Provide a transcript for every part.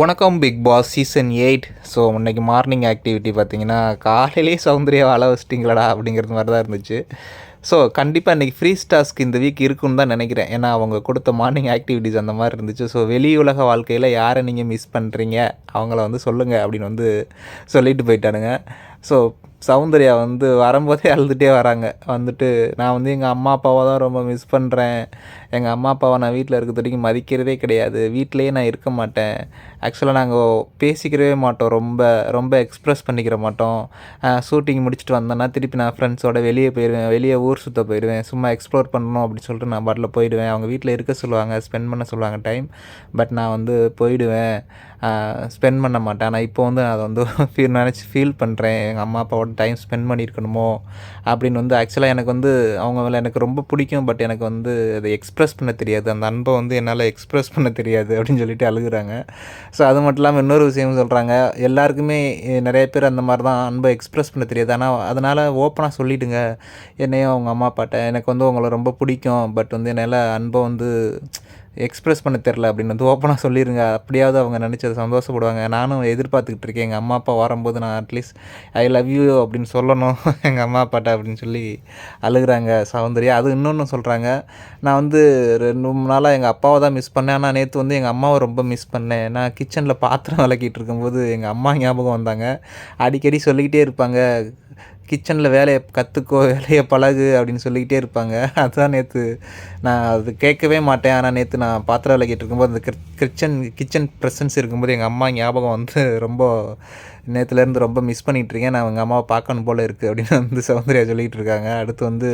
வணக்கம் Bigg Boss season eight so இன்றைக்கி morning activity பார்த்தீங்கன்னா காலையிலே சௌந்தர்யா வாழ வச்சிட்டிங்களடா அப்படிங்கிறது மாதிரி தான் இருந்துச்சு. ஸோ கண்டிப்பாக இன்றைக்கி ஃப்ரீ ஸ்டாஸ்க்கு இந்த வீக் இருக்குன்னு தான் நினைக்கிறேன். ஏன்னா அவங்க கொடுத்த மார்னிங் ஆக்டிவிட்டிஸ் அந்த மாதிரி இருந்துச்சு. ஸோ வெளி உலக வாழ்க்கையில் யாரை நீங்கள் மிஸ் பண்ணுறீங்க அவங்கள வந்து சொல்லுங்கள் அப்படின்னு வந்து சொல்லிட்டு போயிட்டானுங்க. ஸோ சௌந்தர்யா வந்து வரும்போதே அழுதுகிட்டே வராங்க. வந்துட்டு நான் வந்து எங்கள் அம்மா அப்பாவை தான் ரொம்ப மிஸ் பண்ணுறேன் எங்கள் அம்மா அப்பாவை நான் வீட்டில் இருக்க வரைக்கும் மதிக்கிறதே கிடையாது. வீட்டிலேயே நான் இருக்க மாட்டேன். ஆக்சுவலாக நாங்கள் பேசிக்கிறவே மாட்டோம். ரொம்ப ரொம்ப எக்ஸ்ப்ரெஸ் பண்ணிக்கிற மாட்டோம். ஷூட்டிங் முடிச்சுட்டு வந்தேன்னா திருப்பி நான் ஃப்ரெண்ட்ஸோட வெளியே போயிடுவேன் வெளியே ஊர் சுற்ற போயிடுவேன் சும்மா எக்ஸ்ப்ளோர் பண்ணணும் அப்படின்னு சொல்லிட்டு நான் பாட்டில் போயிடுவேன். அவங்க வீட்டில் இருக்க சொல்லுவாங்க ஸ்பெண்ட் பண்ண சொல்லுவாங்க டைம் பட் நான் வந்து போயிடுவேன். ஸ்பெண்ட் பண்ண மாட்டேன். ஆனால் இப்போ வந்து நான் அதை வந்து ஃபீல் நினச்சி ஃபீல் பண்ணுறேன் எங்கள் அம்மா அப்பாவோட டைம் ஸ்பெண்ட் பண்ணியிருக்கணுமோ அப்படின்னு வந்து ஆக்சுவலாக எனக்கு வந்து அவங்க மேலே எனக்கு ரொம்ப பிடிக்கும். பட் எனக்கு வந்து அதை எக்ஸ்ப்ரெஸ் பண்ண தெரியாது. அந்த அன்பை வந்து என்னால் எக்ஸ்ப்ரெஸ் பண்ண தெரியாது அப்படின்னு சொல்லிட்டு அழுகுறாங்க. ஸோ அது மட்டும் இல்லாமல் இன்னொரு விஷயம் சொல்கிறாங்க எல்லாருக்குமே நிறைய பேர் அந்த மாதிரி தான் அன்பை எக்ஸ்ப்ரெஸ் பண்ண தெரியாது. ஆனால் அதனால் ஓப்பனாக சொல்லிவிடுங்க என்னையும் அவங்க அம்மா அப்பாட்ட. எனக்கு வந்து உங்களை ரொம்ப பிடிக்கும். பட் வந்து என்னால் அன்பை வந்து எக்ஸ்ப்ரெஸ் பண்ண தெரில அப்படின்னு வந்து ஓப்பனாக சொல்லிடுங்க அப்படியாவது அவங்க நினச்சது சந்தோஷப்படுவாங்க. நானும் எதிர்பார்த்துக்கிட்டு இருக்கேன். எங்கள் அம்மா அப்பா வரும்போது நான் அட்லீஸ்ட் ஐ லவ் யூ அப்படின்னு சொல்லணும். எங்கள் அம்மா அப்பாட்ட அப்படின்னு சொல்லி அழுகுறாங்க. சௌந்தர்யா அது இன்னொன்று சொல்கிறாங்க நான் வந்து ரெண்டு மூணு நாளாக எங்கள் அப்பாவை தான் மிஸ் பண்ணேன். ஆனால் நேற்று வந்து எங்கள் அம்மாவை ரொம்ப மிஸ் பண்ணேன். நான் கிச்சனில் பாத்திரம் விளக்கிட்டு இருக்கும்போது எங்கள் அம்மா ஞாபகம் வந்தாங்க. அடிக்கடி சொல்லிக்கிட்டே இருப்பாங்க. கிச்சனில் வேலையை கற்றுக்கோ வேலையை பழகு அப்படின்னு சொல்லிக்கிட்டே இருப்பாங்க. அதுதான் நேற்று நான் அது கேட்கவே மாட்டேன். ஆனால் நேற்று நான் பாத்திரம் விளக்கிட்டு இருக்கும்போது அந்த கிச்சன் கிச்சன் ப்ரெசன்ஸ் இருக்கும்போது எங்கள் அம்மா ஞாபகம் வந்து ரொம்ப நேற்றுலேருந்து ரொம்ப மிஸ் பண்ணிகிட்ருக்கேன் நான் எங்கள் அம்மாவை பார்க்கணும் போல் இருக்குது அப்படின்னு வந்து சௌந்தர்யா சொல்லிகிட்டு இருக்காங்க. அடுத்து வந்து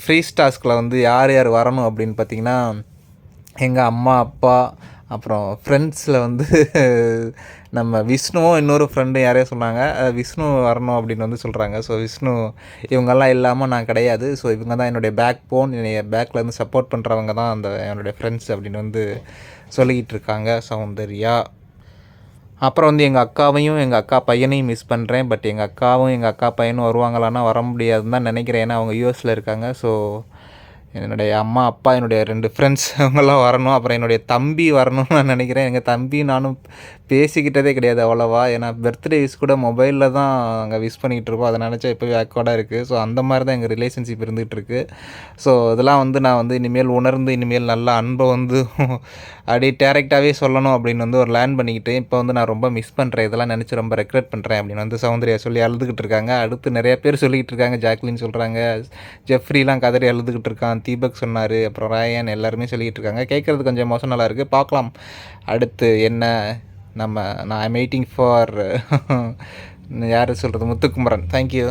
ஃப்ரீ ஸ்டாஸ்கில் வந்து யார் யார் வரணும் அப்படின்னு பார்த்திங்கன்னா எங்கள் அம்மா அப்பா அப்புறம் ஃப்ரெண்ட்ஸில் வந்து நம்ம விஷ்ணுவும் இன்னொரு ஃப்ரெண்டு யாரையும் சொன்னாங்க. விஷ்ணு வரணும் அப்படின்னு வந்து சொல்கிறாங்க ஸோ விஷ்ணு இவங்கெல்லாம் இல்லாமல் நான் கிடையாது. ஸோ இவங்க தான் என்னுடைய பேக் போன் என்னுடைய பேக்கில் இருந்து சப்போர்ட் பண்ணுறவங்க தான் அந்த என்னுடைய ஃப்ரெண்ட்ஸ் அப்படின்னு வந்து சொல்லிக்கிட்டு இருக்காங்க சௌந்தர்யா. அப்புறம் வந்து எங்கள் அக்காவையும் எங்கள் அக்கா பையனையும் மிஸ் பண்ணுறேன் பட் எங்கள் அக்காவும் எங்கள் அக்கா பையனும் வருவாங்களான்னா வர முடியாதுன்னு தான் நினைக்கிறேன். ஏன்னா அவங்க யூஎஸில் இருக்காங்க. ஸோ என்னுடைய அம்மா அப்பா என்னுடைய ரெண்டு ஃப்ரெண்ட்ஸ் அவங்கெல்லாம் வரணும். அப்புறம் என்னுடைய தம்பி வரணும்னு நான் நினைக்கிறேன். எங்கள் தம்பி நானும் பேசிக்கிட்டதே கிடையாது அவ்வளோவா. ஏன்னா பர்த்டே விஷ் கூட மொபைலில் தான் அங்கே விஷ் பண்ணிகிட்டு இருக்கோம். அதை நினச்சா இப்போவே அக்கோடாக இருக்குது ஸோ அந்த மாதிரி தான் எங்கள் ரிலேஷன்ஷிப் இருந்துகிட்டு ஸோ இதெல்லாம் வந்து நான் வந்து இனிமேல் உணர்ந்து இனிமேல் நல்ல அன்பை வந்து அப்படியே டேரெக்டாகவே சொல்லணும் அப்படின்னு வந்து ஒரு லேர்ன் பண்ணிக்கிட்டு இப்போ வந்து நான் ரொம்ப மிஸ் பண்ணுறேன் இதெல்லாம் நினச்சி ரொம்ப ரெக்ரெட் பண்ணுறேன் அப்படின்னு வந்து சௌந்தர்யா சொல்லி அழுதுகிட்டு இருக்காங்க. அடுத்து நிறைய பேர் சொல்லிக்கிட்டு இருக்காங்க. ஜாக்லின் சொல்கிறாங்க ஜெஃப்ரிலாம் கதறி அழுதுகிட்டு இருக்கான். தீபக் சொன்னார் அப்புறம் ராயன் எல்லாருமே சொல்லிகிட்டு இருக்காங்க கேட்குறது கொஞ்சம் எமோஷனலாக இருக்குது பார்க்கலாம். அடுத்து என்ன? நம்ம நான் ஐம் வெயிட்டிங் ஃபார் யார் சொல்கிறது முத்துக்குமரன். தேங்க்யூ